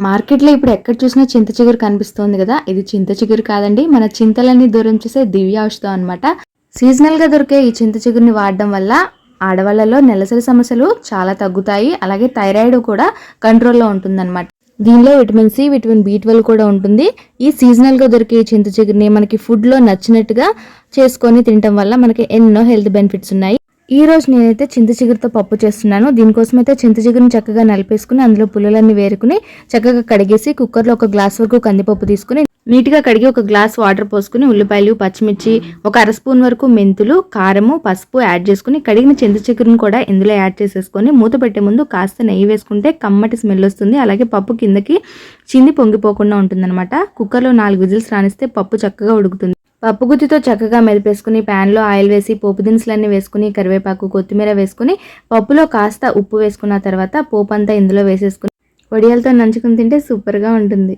మార్కెట్లో ఇప్పుడు ఎక్కడ చూసినా చింత చిగురు కనిపిస్తోంది కదా? ఇది చింత చిగురు కాదండి. మన చింతలన్నీ దూరం చేసే దివ్య ఔషధం అనమాట సీజనల్గా దొరికే ఈ చింత చిగురిని వాడడం వల్ల ఆడవాళ్ళలో నెలసరి సమస్యలు చాలా తగ్గుతాయి. అలాగే థైరాయిడ్ కూడా కంట్రోల్లో ఉంటుందన్నమాట. దీనిలో vitamin C vitamin B twelve కూడా ఉంటుంది. ఈ సీజనల్గా దొరికే ఈ చింత చిగురిని మనకి ఫుడ్లో నచ్చినట్టుగా చేసుకొని తినటం వల్ల మనకి ఎన్నో హెల్త్ బెనిఫిట్స్ ఉన్నాయి. ఈ రోజు నేనైతే చింత చిగురుతో పప్పు చేస్తున్నాను. దీనికోసం అయితే చింత చిగురుని చక్కగా నలిపేసుకుని అందులో పుల్లలన్నీ వేరుకుని చక్కగా కడిగేసి కుక్కర్లో ఒక గ్లాస్ వరకు కందిపప్పు తీసుకుని నీట్గా కడిగి ఒక గ్లాస్ వాటర్ పోసుకుని ఉల్లిపాయలు పచ్చిమిర్చి ఒక అర స్పూన్ వరకు మెంతులు కారము పసుపు యాడ్ చేసుకుని కడిగిన చింత చిగురుని కూడా ఇందులో యాడ్ చేసేసుకొని మూత పెట్టే ముందు కాస్త నెయ్యి వేసుకుంటే కమ్మటి స్మెల్ వస్తుంది. అలాగే పప్పు కిందకి చింది పొంగిపోకుండా ఉంటుందన్నమాట. కుక్కర్లో నాలుగు విజిల్స్ రాణిస్తే పప్పు చక్కగా ఉడుకుతుంది. పప్పు గుత్తితో చక్కగా మెదిపేసుకుని ప్యాన్లో ఆయిల్ వేసి పోపు దినుసులన్నీ వేసుకుని కరివేపాకు కొత్తిమీర వేసుకుని పప్పులో కాస్త ఉప్పు వేసుకున్న తర్వాత పోపు అంతా ఇందులో వేసేసుకుని వడియాలతో నంచుకుని తింటే సూపర్గా ఉంటుంది.